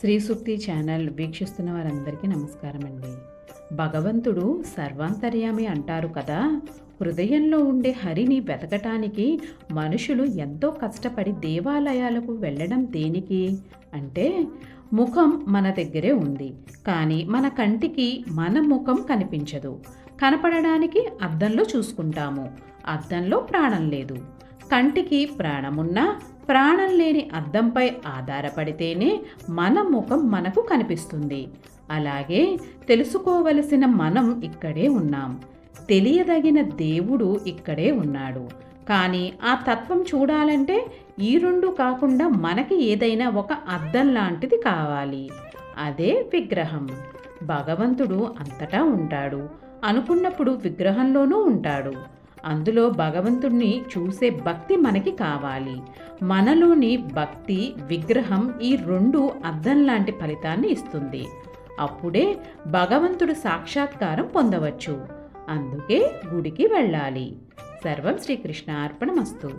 Shri Sukti channel వీక్షిస్తున్న వారందరికీ నమస్కారం అండి భగవంతుడు సర్వాంతర్యామి అంటారు కదా హృదయంలో ఉండే హరిని వెతకటానికి మనుషులు ఎంతో కష్టపడి దేవాలయాలకు వెళ్ళడం దేనికి? అంటే ముఖం మన దగ్గరే ఉంది కానీ మన కంటికి మన ముఖం కనిపించదు. కనపడడానికి అద్దంలో చూసుకుంటాము అద్దంలో ప్రాణం లేదు. కంటికి ప్రాణమున్నా ప్రాణం లేని అద్దంపై ఆధారపడితేనే మన ముఖం మనకు కనిపిస్తుంది. అలాగే తెలుసుకోవలసిన మనం ఇక్కడే ఉన్నాం. తెలియదగిన దేవుడు ఇక్కడే ఉన్నాడు. కానీ ఆ తత్వం చూడాలంటే ఈ రెండు కాకుండా మనకి ఏదైనా ఒక అద్దం లాంటిది కావాలి. అదే విగ్రహం. భగవంతుడు అంతటా ఉంటాడు. అనుకున్నప్పుడు విగ్రహంలోనూ ఉంటాడు. అందులో భగవంతుణ్ణి చూసే భక్తి మనకి కావాలి. మనలోని భక్తి విగ్రహం ఈ రెండు అద్దం లాంటి ఫలితాన్ని ఇస్తుంది. అప్పుడే భగవంతుడు సాక్షాత్కారం పొందవచ్చు. అందుకే గుడికి వెళ్ళాలి. సర్వం శ్రీకృష్ణ అర్పణమస్తు